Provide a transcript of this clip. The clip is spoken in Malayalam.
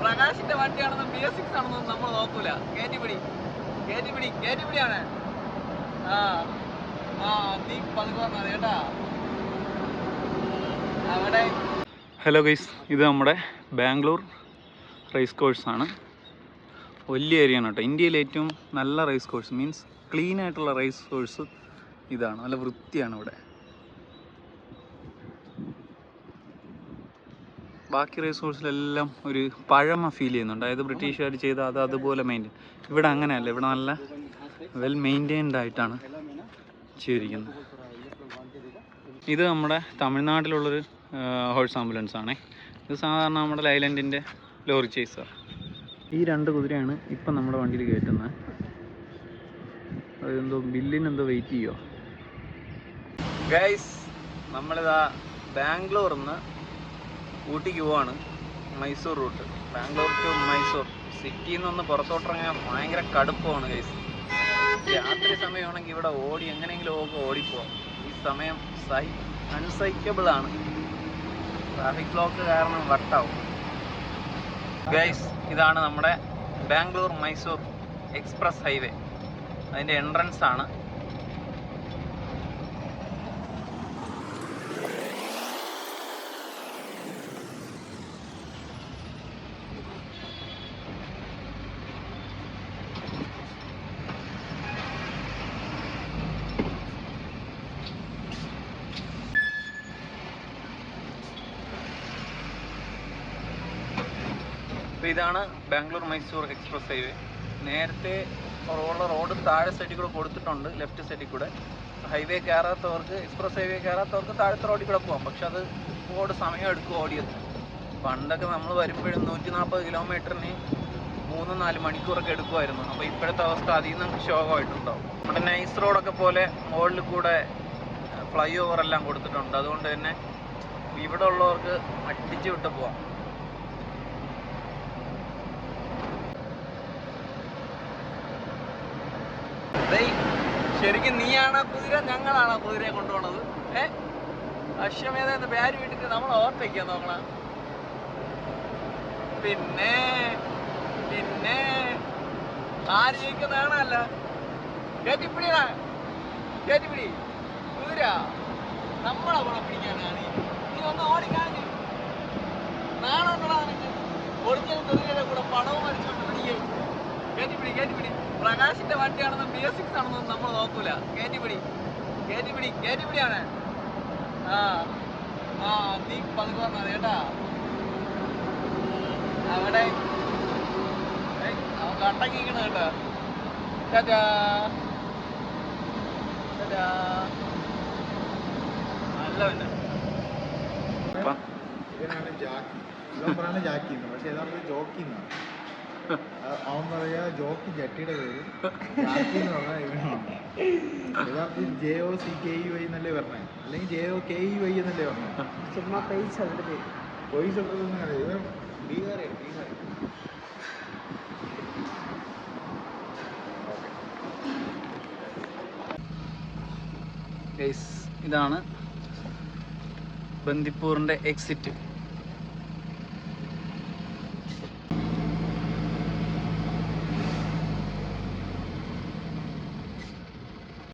പ്രകാശിന്റെ വണ്ടിയാണെന്നും ബി എസ് സിക്സ് ആണെന്നും നമ്മൾ നോക്കൂല. കേറ്റിപ്പിടി കേറ്റിപ്പിടി കേറ്റിപ്പിടിയാണ് ആ ആ നീ പതുക്കെ വന്നാൽ മതി കേട്ടാ. അവിടെ ഹലോ ഗൈസ് ഇത് നമ്മുടെ ബാംഗ്ലൂർ റേസ് കോഴ്സാണ് വലിയ ഏരിയ ആണ് കേട്ടോ. ഇന്ത്യയിലെ ഏറ്റവും നല്ല റേസ് കോഴ്സ് മീൻസ് ക്ലീൻ ആയിട്ടുള്ള റേസ് കോഴ്സ് ഇതാണ്. നല്ല വൃത്തിയാണ് ഇവിടെ. ബാക്കി റിസോഴ്സിലെല്ലാം ഒരു പഴമ ഫീൽ ചെയ്യുന്നുണ്ട്. അതായത് ബ്രിട്ടീഷുകാർ ചെയ്ത അത് അതുപോലെ മെയിന്റെയിൻ ഇവിടെ അങ്ങനെയല്ല. ഇവിടെ നല്ല വെൽ മെയിന്റെയിൻഡ് ആയിട്ടാണ് ചെയ്തിരിക്കുന്നത്. ഇത് നമ്മുടെ തമിഴ്നാട്ടിലുള്ളൊരു ഹോഴ്സ് ആംബുലൻസ് ആണേ. ഇത് സാധാരണ നമ്മുടെ ലൈലൻഡിന്റെ ലോറി ചേസർ ഈ രണ്ട് കുതിരയാണ് ഇപ്പം നമ്മുടെ വണ്ടിയിൽ കയറ്റുന്നത്. അതെന്തോ ബില്ലിനെന്തോ വെയിറ്റ് ചെയ്യുമോ ഗൈസ് നമ്മളിതാ ബാംഗ്ലൂരിൽ നിന്ന് ഊട്ടിക്ക് പോവാണ്. മൈസൂർ റൂട്ട്. ബാംഗ്ലൂർ ടു മൈസൂർ. സിറ്റിയിൽ നിന്നൊന്ന് പുറത്തോട്ടിറങ്ങാൻ ഭയങ്കര കടുപ്പമാണ് ഗൈസ് രാത്രി സമയമാണെങ്കിൽ ഇവിടെ ഓടി എങ്ങനെയെങ്കിലും ഒക്കെ ഓടിപ്പോവാം. ഈ സമയം സൈ അൺസൈക്കബിൾ ആണ്. ട്രാഫിക് ബ്ലോക്ക് കാരണം വട്ടാവും. ഗൈസ് ഇതാണ് നമ്മുടെ ബാംഗ്ലൂർ മൈസൂർ എക്സ്പ്രസ് ഹൈവേ. അതിന്റെ എൻട്രൻസ് ആണ്. അപ്പോൾ ഇതാണ് ബാംഗ്ലൂർ മൈസൂർ എക്സ്പ്രസ് ഹൈവേ. നേരത്തെ ഉള്ള റോഡ് താഴെ സൈഡിൽ കൂടെ കൊടുത്തിട്ടുണ്ട് ലെഫ്റ്റ് സൈഡിൽ കൂടെ. ഹൈവേ കയറാത്തവർക്ക് എക്സ്പ്രസ് ഹൈവേ കയറാത്തവർക്ക് താഴത്തെ റോഡിൽ കൂടെ പോകാം പക്ഷെ അത് ഒരുപാട് സമയം എടുക്കും ഓടിയത്. പണ്ടൊക്കെ നമ്മൾ വരുമ്പോഴും നൂറ്റി നാൽപ്പത് കിലോമീറ്ററിന് മൂന്ന് നാല് മണിക്കൂറൊക്കെ എടുക്കുമായിരുന്നു അപ്പോൾ ഇപ്പോഴത്തെ അവസ്ഥ അതിൽ നിന്ന് ശോകമായിട്ടുണ്ടാവും. നമ്മുടെ നൈസ് റോഡൊക്കെ പോലെ മുകളിൽ കൂടെ ഫ്ലൈ ഓവർ എല്ലാം കൊടുത്തിട്ടുണ്ട്. അതുകൊണ്ട് തന്നെ ഇവിടെ ഉള്ളവർക്ക് അടിച്ചു വിട്ട് പോവാം. ശരിക്കും നീയാണോ കുതിര ഞങ്ങളാണോ കുതിരയെ കൊണ്ടുപോണത്. ഏ? അശ്വമേധ എന്ന് പേര് വിട്ടിട്ട് നമ്മൾ ഓവർടേക്കാൻ നോക്കണ. പിന്നെ പിന്നെ ആര് ജയിക്കുന്നതാണല്ല കേട്ടിപ്പിടിയാ കേട്ടിപ്പിടി കുതിര. നമ്മളെ കൂടെ പിടിക്കാനാണ്. നീ ഒന്ന് ഓടിക്കാഞ്ഞ്. നാണോന്നടാ നിനക്ക്. ഒറിജിനൽ കുതിരയുടെ കൂടെ പടവും അടിച്ചോണ്ട് പിടിക്കും. കേട്ടിപ്പിടി കേറ്റിപ്പിടി പ്രകാശിന്റെ വണ്ടിയാണെന്നും ബി എസ് സിക്സ് ആണെന്നും നമ്മൾ നോക്കൂല. കേറ്റിപ്പിടി കേറ്റിപ്പിടി കേറ്റിപ്പിടിയാണ് ആ. ആ നീ പതുക്കെ വന്നാൽ മതി കേട്ടാ? അവിടെ. അവൻ കട്ടക്കിക്കണ കേട്ടാ. നല്ല ജാക്കി. പക്ഷെ യഥാർത്ഥത്തിൽ അവൻ പറയാ ജോക്ക് ജട്ടിയുടെ പേര്. J O C K E Y എന്നല്ലേ പറഞ്ഞത് അല്ലെങ്കിൽ J O K E Y എന്നല്ലേ പറഞ്ഞത് ചുമ്മാ പൈസ പൈസ ബീഹാറിയാണ് ബീഹാറി ഇതാണ് ബന്ദിപ്പൂറിന്റെ എക്സിറ്റ്